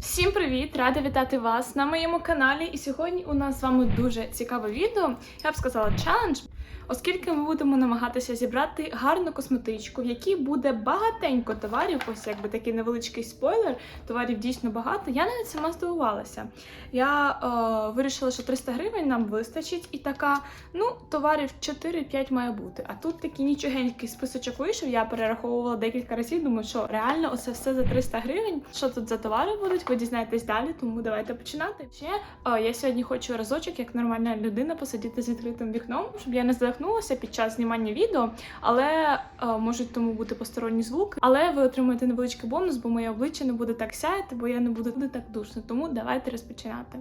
Всім привіт! Рада вітати вас на моєму каналі. І сьогодні у нас з вами дуже цікаве відео. Я б сказала челендж, оскільки ми будемо намагатися зібрати гарну косметичку, в якій буде багатенько товарів. Ось якби такий невеличкий спойлер. Товарів дійсно багато. Я навіть сама здивувалася. Я е, вирішила, що 300 гривень нам вистачить, і така, ну, товарів 4-5 має бути. А тут такий нічогенький списочок вийшов. Я перераховувала декілька разів. Думаю, що реально оце все за 300 гривень. Що тут за товари будуть? Ви дізнаєтесь далі, тому давайте починати. Ще е, я сьогодні хочу разочок, як нормальна людина, посидіти з відкритим вікном, щоб я не задохнулася під час знімання відео, але е, можуть тому бути посторонні звуки. Але ви отримуєте невеличкий бонус, бо моє обличчя не буде так сяяти, бо я не буду буде так душно. Тому давайте розпочинати.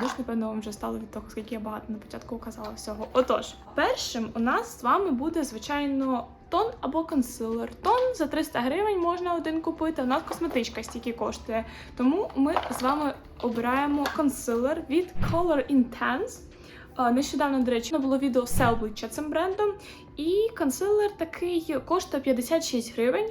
Душ, напевно, вам вже стало від того, скільки я багато на початку казала всього. Отож, першим у нас з вами буде звичайно. Тон або консилер. Тон за 300 гривень можна один купити. У нас косметичка стільки коштує. Тому ми з вами обираємо консилер від Color Intense. Нещодавно, до речі, було відео все обличчя цим брендом. І консилер такий коштує 56 гривень.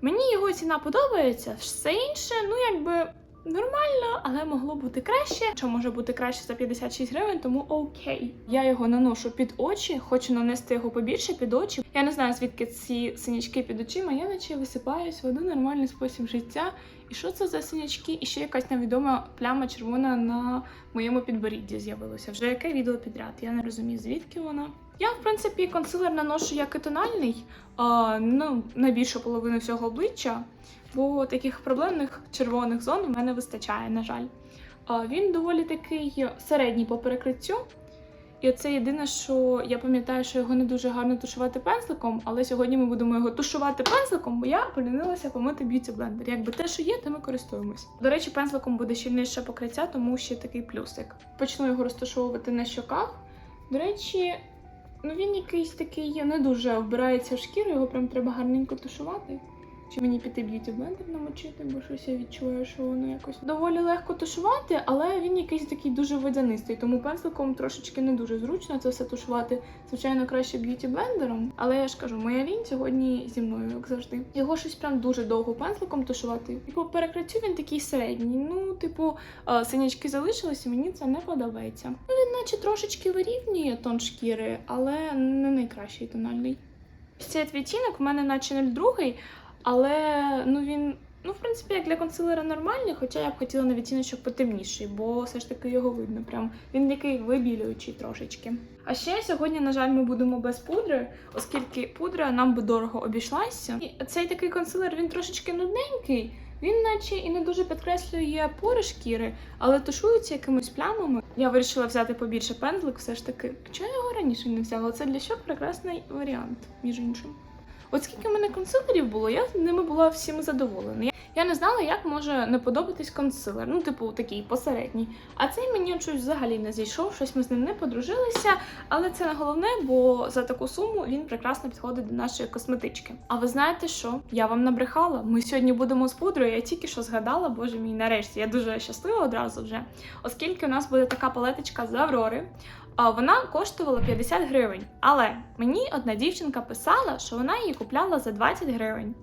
Мені його ціна подобається. Все інше, ну якби нормально, але могло бути краще. Що може бути краще за 56 гривень, тому окей. Я його наношу під очі, хочу нанести його побільше під очі. Я не знаю, звідки ці синячки під очима. Я наче висипаюсь, веду нормальний спосіб життя. І що це за синячки? І ще якась невідома пляма червона на моєму підборідді з'явилося. Вже яке відео підряд? Я не розумію, звідки вона. Я, в принципі, консилер наношу як і тональний, а, ну, на більшу половину всього обличчя, бо таких проблемних червоних зон у мене вистачає, на жаль. Він доволі такий середній по перекриттю. І це єдине, що я пам'ятаю, що його не дуже гарно тушувати пензликом, але сьогодні ми будемо його тушувати пензликом, бо я полінилася помити б'юті блендер. Якби те, що є, тим і користуємось. До речі, пензликом буде щільніше покриття, тому ще такий плюсик. Почну його розташовувати на щоках. До речі, ну він якийсь такий не дуже вбирається в шкіру, його прям треба гарненько тушувати. Чи мені піти б'юті блендер намочити, бо щось я відчуваю, що воно якось доволі легко тушувати, але він якийсь такий дуже водянистий, тому пензликом трошечки не дуже зручно це все тушувати. Звичайно, краще б'юті блендером, але я ж кажу, моя лінь сьогодні зі мною, як завжди. Його щось прям дуже довго пензликом тушувати. І по перекриттю він такий середній. Ну, типу, е, синячки залишилися, мені це не подобається. Ну, він наче трошечки вирівнює тон шкіри, але не найкращий тональний. Цей відтінок в мене наче 02, але ну він, ну, в принципі, як для консилера нормальний, хоча я б хотіла на відтіночок потемніший, бо все ж таки його видно. Прям він такий вибілюючий трошечки. А ще сьогодні, на жаль, ми будемо без пудри, оскільки пудра нам би дорого обійшлася. І цей такий консилер він трошечки нудненький. Він наче і не дуже підкреслює пори шкіри, але тушується якимись плямами. Я вирішила взяти побільше пензлик, все ж таки. Чого я його раніше не взяла? Це для щок прекрасний варіант, між іншим. От скільки в мене консилерів було, я ними була всіми задоволена. Я не знала, як може не подобатись консилер. Ну, типу, такий посередній. А цей мені щось взагалі не зійшов, щось ми з ним не подружилися. Але це не головне, бо за таку суму він прекрасно підходить до нашої косметички. А ви знаєте що? Я вам набрехала. Ми сьогодні будемо з пудрою. Я тільки що згадала, боже мій, нарешті. Я дуже щаслива одразу вже, оскільки у нас буде така палеточка з Аврори. Вона коштувала 50 гривень, але мені одна дівчинка писала, що вона її купляла за 20 гривень.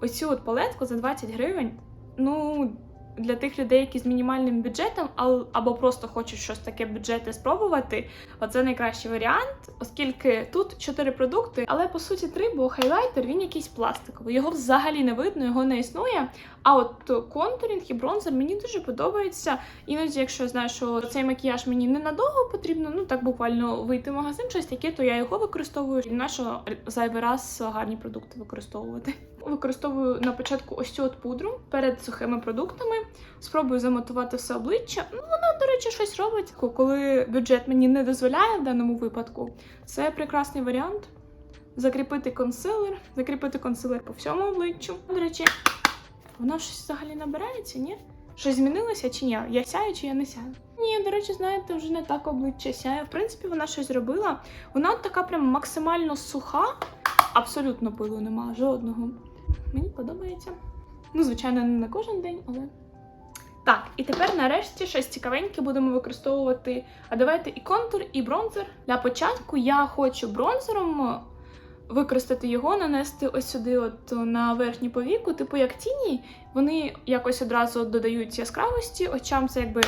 Ось цю от палетку за 20 гривень. Ну, для тих людей, які з мінімальним бюджетом, або просто хочуть щось таке бюджетне спробувати, оце найкращий варіант, оскільки тут 4 продукти, але по суті 3, бо хайлайтер він якийсь пластиковий. Його взагалі не видно, його не існує. А от контурінг і бронзер мені дуже подобається. Іноді, якщо я знаю, що цей макіяж мені ненадовго потрібно, ну так буквально вийти в магазин, щось таке, то я його використовую. І на що зайвий раз гарні продукти використовувати. Використовую на початку ось цю от пудру перед сухими продуктами. Спробую замотувати все обличчя. Ну, вона, до речі, щось робить. Коли бюджет мені не дозволяє в даному випадку, це прекрасний варіант. Закріпити консилер, закріпити консилер по всьому обличчю. До речі, вона щось взагалі набирається, ні? Щось змінилося чи ні? Я сяю чи я не сяю? Ні, до речі, знаєте, вже не так обличчя сяє. В принципі, вона щось зробила. Вона така прям максимально суха, абсолютно пилу нема, жодного. Мені подобається. Ну, звичайно, не на кожен день, але. Так, і тепер нарешті щось цікавеньке будемо використовувати. А давайте і контур, і бронзер. Для початку я хочу бронзером використати його, нанести ось сюди, от на верхню повіку, типу як тіні, вони якось одразу додають яскравості. Очам це якби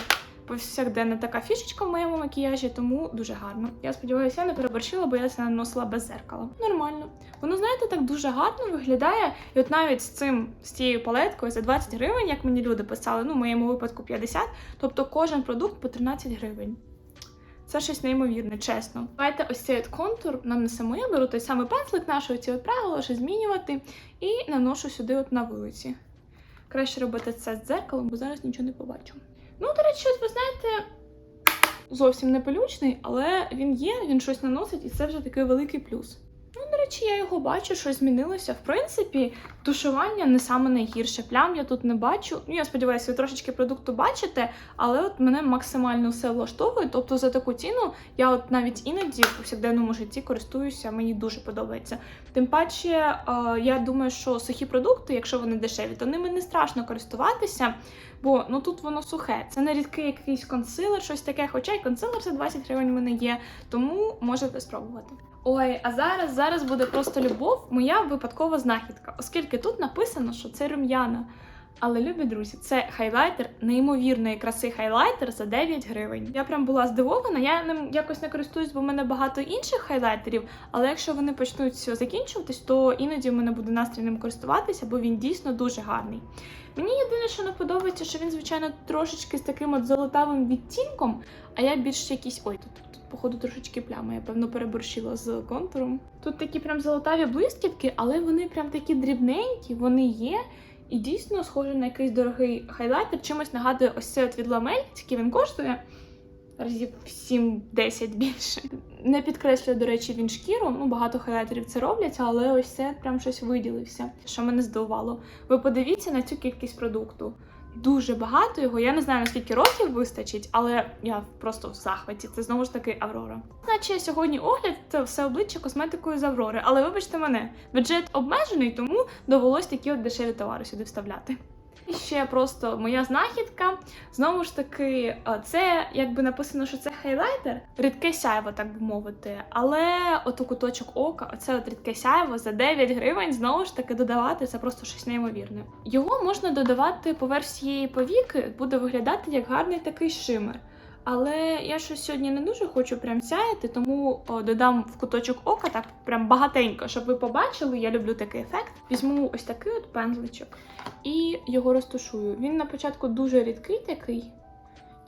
повсякденна така фішечка в моєму макіяжі, тому дуже гарно. Я сподіваюся, я не переборщила, бо я це наносила без зеркала. Нормально. Воно, знаєте, так дуже гарно виглядає. І от навіть з цим, з цією палеткою за 20 гривень, як мені люди писали, ну в моєму випадку 50, тобто кожен продукт по 13 гривень. Це щось неймовірне, чесно. Давайте ось цей от контур нанесемо. Я беру той самий пензлик нашого ці от правила, що змінювати, і наношу сюди от на вулиці. Краще робити це з дзеркалом, бо зараз нічого не побачу. Ну, до речі, ви знаєте, зовсім не пилючний, але він є, він щось наносить, і це вже такий великий плюс. Ну, речі, я його бачу, щось змінилося. В принципі, тушування не саме найгірше. Плям я тут не бачу. Ну, я сподіваюся, ви трошечки продукту бачите, але от мене максимально все влаштовує. Тобто за таку ціну я от навіть іноді в повсякденному житті користуюся, мені дуже подобається. Тим паче, е, я думаю, що сухі продукти, якщо вони дешеві, то ними не страшно користуватися. Бо ну тут воно сухе. Це не рідкий якийсь консилер, щось таке. Хоча й консилер за 20 гривень в мене є, тому можете спробувати. Ой, а зараз зараз буде просто любов, моя випадкова знахідка, оскільки тут написано, що це рум'яна. Але, любі друзі, це хайлайтер неймовірної краси хайлайтер за 9 гривень. Я прям була здивована. Я ним якось не користуюсь, бо в мене багато інших хайлайтерів. Але якщо вони почнуть закінчуватись, то іноді в мене буде настрій ним користуватися, бо він дійсно дуже гарний. Мені єдине, що не подобається, що він, звичайно, трошечки з таким от золотавим відтінком, а я більш якийсь. Ой, тут, походу, трошечки плями, я певно переборщила з контуром. Тут такі прям золотаві блискітки, але вони прям такі дрібненькі, вони є. І дійсно схоже на якийсь дорогий хайлайтер. Чимось нагадує ось це от від ламель, скільки він коштує. Разів 7-10 більше. Не підкреслює, до речі, він шкіру. Ну, багато хайлайтерів це роблять, але ось це прям щось виділився, що мене здивувало. Ви подивіться на цю кількість продукту. Дуже багато його. Я не знаю, наскільки років вистачить, але я просто в захваті. Це знову ж таки Аврора. Наче сьогодні огляд це все обличчя косметикою з Аврори. Але вибачте мене, бюджет обмежений, тому довелось такі от дешеві товари сюди вставляти. Ще просто моя знахідка. Знову ж таки, е, це якби написано, що це хайлайтер, рідке сяйво, так би мовити. Але от у куточок ока, оце от рідке сяйво за 9 гривень, знову ж таки додавати це просто щось неймовірне. Його можна додавати поверх всієї повіки, буде виглядати як гарний такий шимер. Але я щось сьогодні не дуже хочу прям сяяти, тому додам в куточок ока так прям багатенько, щоб ви побачили. Я люблю такий ефект. Візьму ось такий от пензличок і його розташую. Він на початку дуже рідкий такий,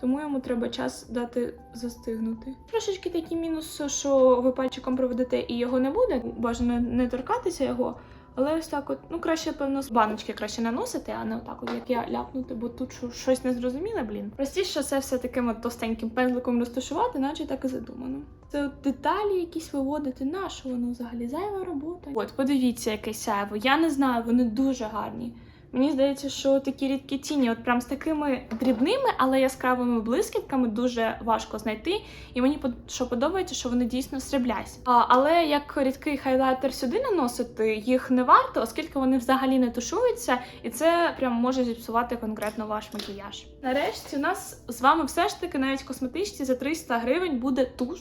тому йому треба час дати застигнути. Трошечки такий мінус, що ви пальчиком проведете і його не буде. Бажано не торкатися його. Але ось так, от, ну краще, певно, баночки краще наносити, а не отак, от, як я ляпнути, бо тут щось незрозуміле, блін. Простіше це все таким от товстеньким пензликом розташувати, наче так і задумано. Це от деталі якісь виводити, на що воно взагалі зайва робота. От, подивіться, яке сяйво. Я не знаю, вони дуже гарні. Мені здається, що такі рідкі тіні, от прям з такими дрібними, але яскравими блискітками дуже важко знайти. І мені що подобається, що вони дійсно сріблясті. А, але як рідкий хайлайтер сюди наносити, їх не варто, оскільки вони взагалі не тушуються, і це прям може зіпсувати конкретно ваш макіяж. Нарешті у нас з вами все ж таки навіть в косметичці за 300 гривень буде туш,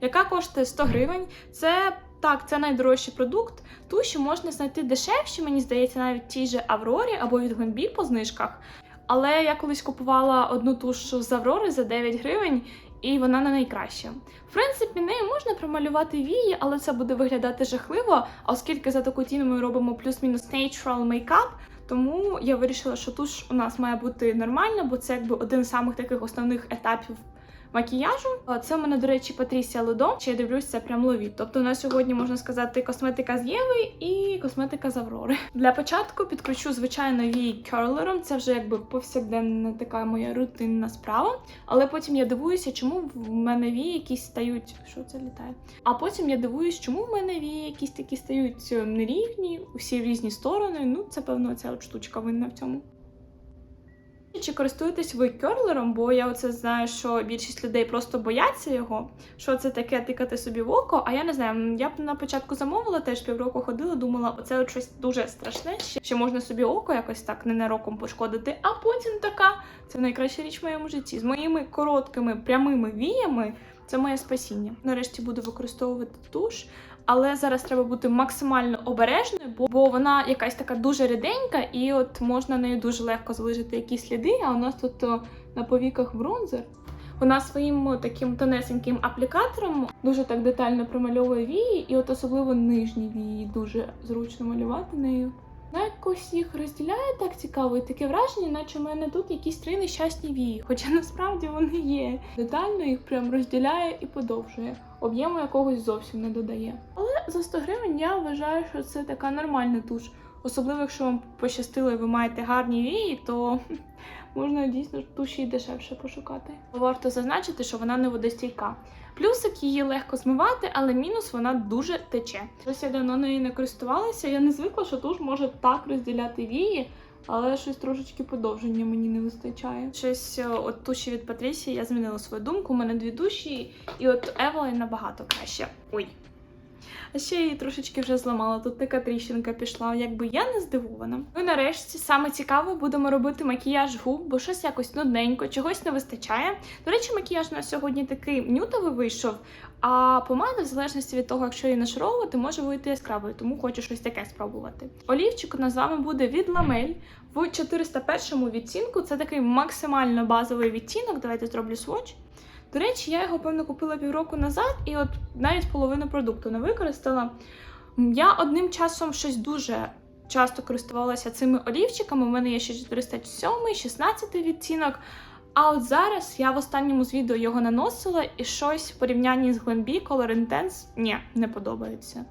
яка коштує 100 гривень. Це так, це найдорожчий продукт. Туші можна знайти дешевші, мені здається, навіть в тій же Аврорі або від Гленбі по знижках. Але я колись купувала одну тушу з Аврори за 9 гривень, і вона не найкраща. В принципі, нею можна промалювати вії, але це буде виглядати жахливо, оскільки за таку ціну ми робимо плюс-мінус natural makeup, тому я вирішила, що туш у нас має бути нормальна, бо це якби один з самих таких основних етапів макіяжу. А Це у мене, до речі, Патрісія Ледо. Чи я дивлюсь, це прям ловіт. Тобто на сьогодні можна сказати косметика з Єви і косметика з Аврори. Для початку підкручу звичайно вії керлером. Це вже якби повсякденна така моя рутинна справа. Але потім я дивуюся, чому в мене вії якісь стають. Що це літає? А потім я дивуюсь, чому в мене вії якісь такі стають е, нерівні, усі в різні сторони. Ну, це певно ця от штучка винна в цьому. Чи користуєтесь ви керлером? Бо я оце знаю, що більшість людей просто бояться його. Що це таке тикати собі в око? А я не знаю. Я б на початку замовила, теж півроку ходила, думала, оце щось дуже страшне. Ще можна собі око якось так ненароком пошкодити. А потім така це найкраща річ в моєму житті. З моїми короткими прямими віями це моє спасіння. Нарешті буду використовувати туш. Але зараз треба бути максимально обережною, бо, бо вона якась така дуже ріденька, і от можна нею дуже легко залишити якісь сліди. А у нас тут на повіках бронзер. Вона своїм таким тонесеньким аплікатором дуже так детально промальовує вії, і от особливо нижні вії дуже зручно малювати нею. Вона якось їх розділяє так цікаво, і таке враження, наче в мене тут якісь три нещасні вії, хоча насправді вони є. Детально їх прям розділяє і подовжує. Об'єму якогось зовсім не додає. Але за 100 гривень я вважаю, що це така нормальна туш. Особливо, якщо вам пощастило і ви маєте гарні вії, то можна дійсно туші дешевше пошукати. Варто зазначити, що вона не водостійка. Плюсик її легко змивати, але мінус вона дуже тече. Ось я давно нею не користувалася. Я не звикла, що туш може так розділяти вії, але щось трошечки подовження мені не вистачає. Щось е, от туші від Патрісії я змінила свою думку. У мене дві душі, і от Евелайн набагато краще. Ой. А ще її трошечки вже зламала. Тут така тріщинка пішла, якби я не здивована. Ну і нарешті саме цікаве будемо робити макіяж губ, бо щось якось нудненько, чогось не вистачає. До речі, макіяж у нас сьогодні такий нютовий вийшов. А помада, в залежності від того, якщо її нашаровувати, може вийти яскравою, тому хочу щось таке спробувати. Олівчик у нас з вами буде від ламель в 401 відтінку. Це такий максимально базовий відтінок. Давайте зроблю сводч. До речі, я його певно купила півроку назад, і от навіть половину продукту не використала. Я одним часом щось дуже часто користувалася цими олівчиками. У мене є ще 407, 16 відтінок. А от зараз я в останньому з відео його наносила, і щось в порівнянні з Glambi Color Intense ні, не подобається.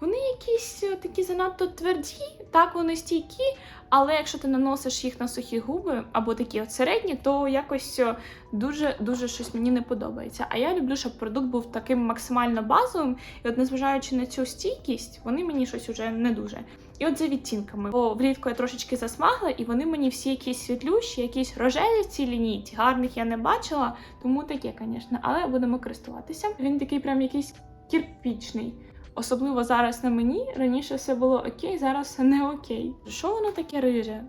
Вони якісь е, такі занадто тверді, так вони стійкі, але якщо ти наносиш їх на сухі губи або такі от середні, то якось е, дуже дуже щось мені не подобається. А я люблю, щоб продукт був таким максимально базовим, і от незважаючи на цю стійкість, вони мені щось уже не дуже. І от за відтінками, бо влітку я трошечки засмагла, і вони мені всі якісь світлющі, якісь рожеві в цій лінійці. Гарних я не бачила, тому таке, звісно, але будемо користуватися. Він такий прям якийсь кірпічний. Особливо зараз на мені. Раніше все було окей, зараз не окей. Що воно таке риже?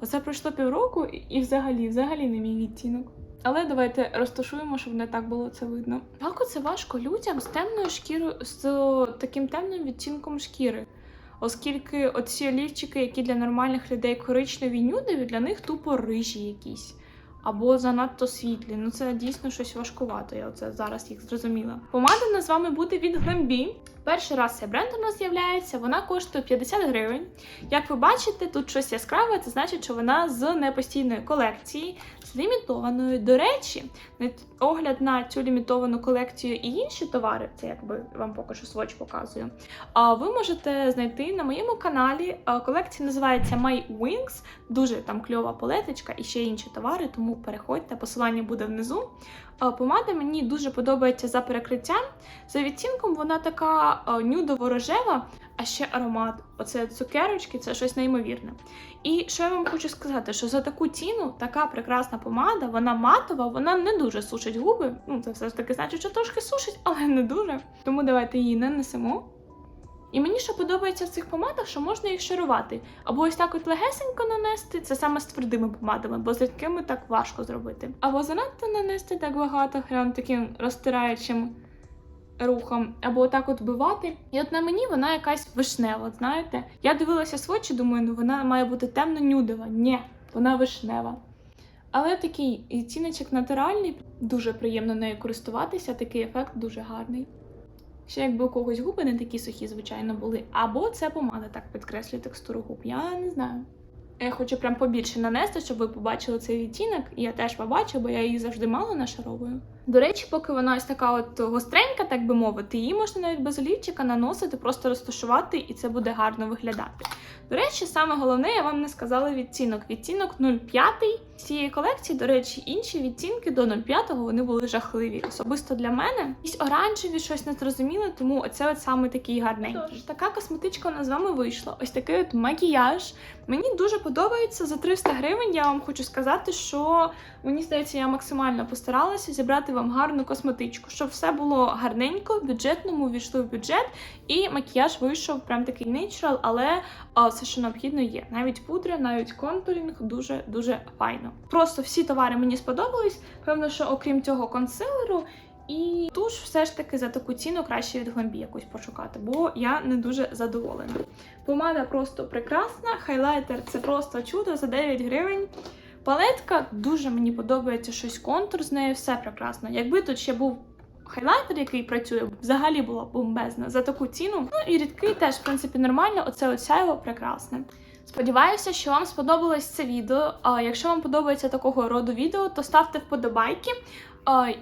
Оце пройшло півроку і і взагалі, взагалі не мій відтінок. Але давайте розташуємо, щоб не так було це видно. Так це важко людям з темною шкірою, з таким темним відтінком шкіри. Оскільки оці олівчики, які для нормальних людей коричневі нюдові, для них тупо рижі якісь. Або занадто світлі. Ну це дійсно щось важкувато. Я оце зараз їх зрозуміла. Помада нас з вами буде від Глембі. Перший раз цей бренд у нас з'являється, вона коштує 50 гривень. Як ви бачите, тут щось яскраве, це значить, що вона з непостійної колекції, лімітованою. До речі, огляд на цю лімітовану колекцію і інші товари, це якби вам поки що своч показую. Ви можете знайти на моєму каналі. Колекція називається My Wings. Дуже там кльова палеточка і ще інші товари, тому переходьте, посилання буде внизу. А, Помада мені дуже подобається за перекриттям. За відтінком вона така а, нюдово-рожева, а ще аромат. Оце цукерочки, це щось неймовірне. І що я вам хочу сказати, що за таку ціну така прекрасна помада, вона матова, вона не дуже сушить губи. Ну, це все ж таки значить, що трошки сушить, але не дуже. Тому давайте її нанесемо. І мені що подобається в цих помадах, що можна їх шарувати. Або ось так от легесенько нанести, це саме з твердими помадами, бо з рідкими так важко зробити. Або занадто нанести так багато, прям таким розтираючим рухом, або отак от вбивати. І от на мені вона якась вишнева, знаєте. Я дивилася свочі, думаю, ну вона має бути темно-нюдова. Ні, вона вишнева. Але такий відтіночок натуральний, дуже приємно нею користуватися, такий ефект дуже гарний. Ще якби у когось губи не такі сухі, звичайно, були. Або це помада так підкреслює текстуру губ. Я не знаю. Я хочу прям побільше нанести, щоб ви побачили цей відтінок, я теж побачу, бо я її завжди мало нашаровую. До речі, поки вона ось така от гостренька, так би мовити, її можна навіть без олівчика наносити, просто розташувати, і це буде гарно виглядати. До речі, саме головне, я вам не сказала відтінок. Відтінок 0,5 з цієї колекції, до речі, інші відтінки до 0,5 вони були жахливі. Особисто для мене якісь оранжеві, щось незрозуміле, тому оце от саме такий гарненький. Тож, така косметичка у нас з вами вийшла. Ось такий от макіяж. Мені дуже подобається за 300 гривень. Я вам хочу сказати, що мені здається, я максимально постаралася зібрати вам гарну косметичку, щоб все було гарненько, бюджетному війшло в бюджет, і макіяж вийшов прям такий нейчурал, але а, все, що необхідно, є. Навіть пудра, навіть контурінг дуже дуже файно. Просто всі товари мені сподобались. Певно, що окрім цього консилеру. І туш все ж таки за таку ціну краще від Glambi якусь пошукати, бо я не дуже задоволена. Помада просто прекрасна, хайлайтер це просто чудо за 9 гривень. Палетка дуже мені подобається щось контур з нею, все прекрасно. Якби тут ще був хайлайтер, який працює, взагалі було бомбезно за таку ціну. Ну і рідкий теж, в принципі, нормально. Оце от сяйво прекрасне. Сподіваюся, що вам сподобалось це відео. А якщо вам подобається такого роду відео, то ставте вподобайки.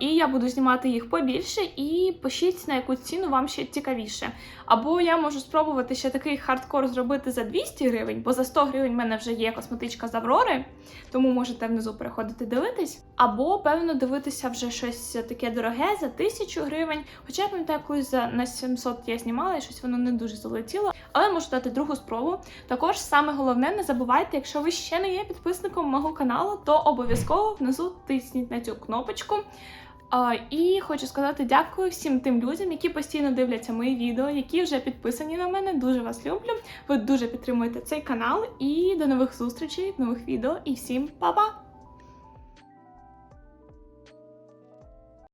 І я буду знімати їх побільше і пишіть на яку ціну вам ще цікавіше. Або я можу спробувати ще такий хардкор зробити за 200 гривень, бо за 100 гривень в мене вже є косметичка з Аврори, тому можете внизу переходити дивитись. Або, певно, дивитися вже щось таке дороге за 1000 гривень. Хоча я пам'ятаю, колись за на 700 я знімала, і щось воно не дуже залетіло. Але можу дати другу спробу. Також саме головне, не забувайте, якщо ви ще не є підписником мого каналу, то обов'язково внизу тисніть на цю кнопочку. І хочу сказати дякую всім тим людям, які постійно дивляться мої відео, які вже підписані на мене. Дуже вас люблю. Ви дуже підтримуєте цей канал. І до нових зустрічей, нових відео. І всім па-па!